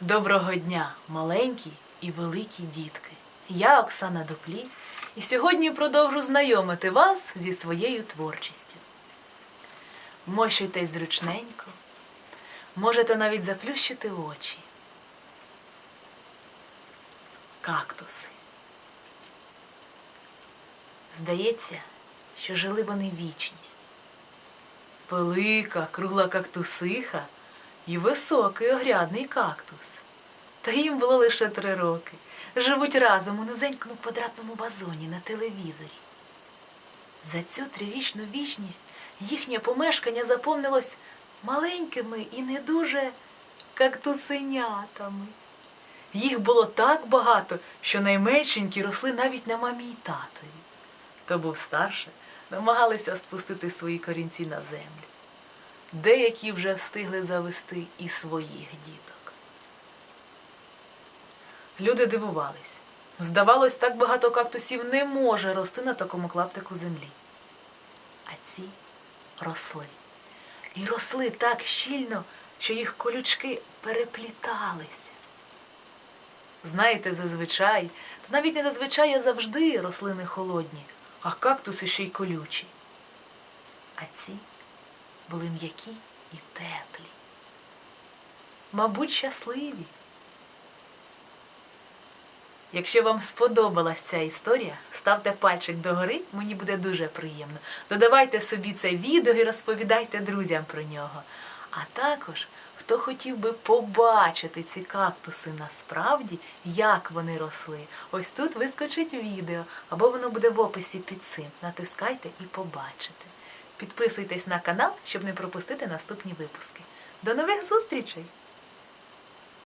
Доброго дня, маленькі і великі дітки. Я Оксана Дуплі, і сьогодні продовжу знайомити вас зі своєю творчістю. Мощуйтесь зручненько, можете навіть заплющити очі. Кактуси. Здається, що жили вони вічність. Велика кругла кактусиха і високий огрядний кактус. Та їм було лише три роки. Живуть разом у низенькому квадратному вазоні на телевізорі. За цю трирічну вічність їхнє помешкання заповнилось маленькими і не дуже кактусенятами. Їх було так багато, що найменшенькі росли навіть на мамі й татові. Хто був старше, намагалися спустити свої корінці на землю. Деякі вже встигли завести і своїх діток. Люди дивувались. Здавалось, так багато кактусів не може рости на такому клаптику землі. А ці росли. І росли так щільно, що їх колючки перепліталися. Знаєте, зазвичай, та навіть не зазвичай, а завжди рослини холодні, а кактуси ще й колючі. А ці були м'які і теплі. Мабуть, щасливі. Якщо вам сподобалась ця історія, ставте пальчик догори, мені буде дуже приємно. Додавайте собі це відео і розповідайте друзям про нього. А також, хто хотів би побачити ці кактуси насправді, як вони росли, ось тут вискочить відео, або воно буде в описі під цим. Натискайте і побачите. Підписуйтесь на канал, щоб не пропустити наступні випуски. До нових зустрічей!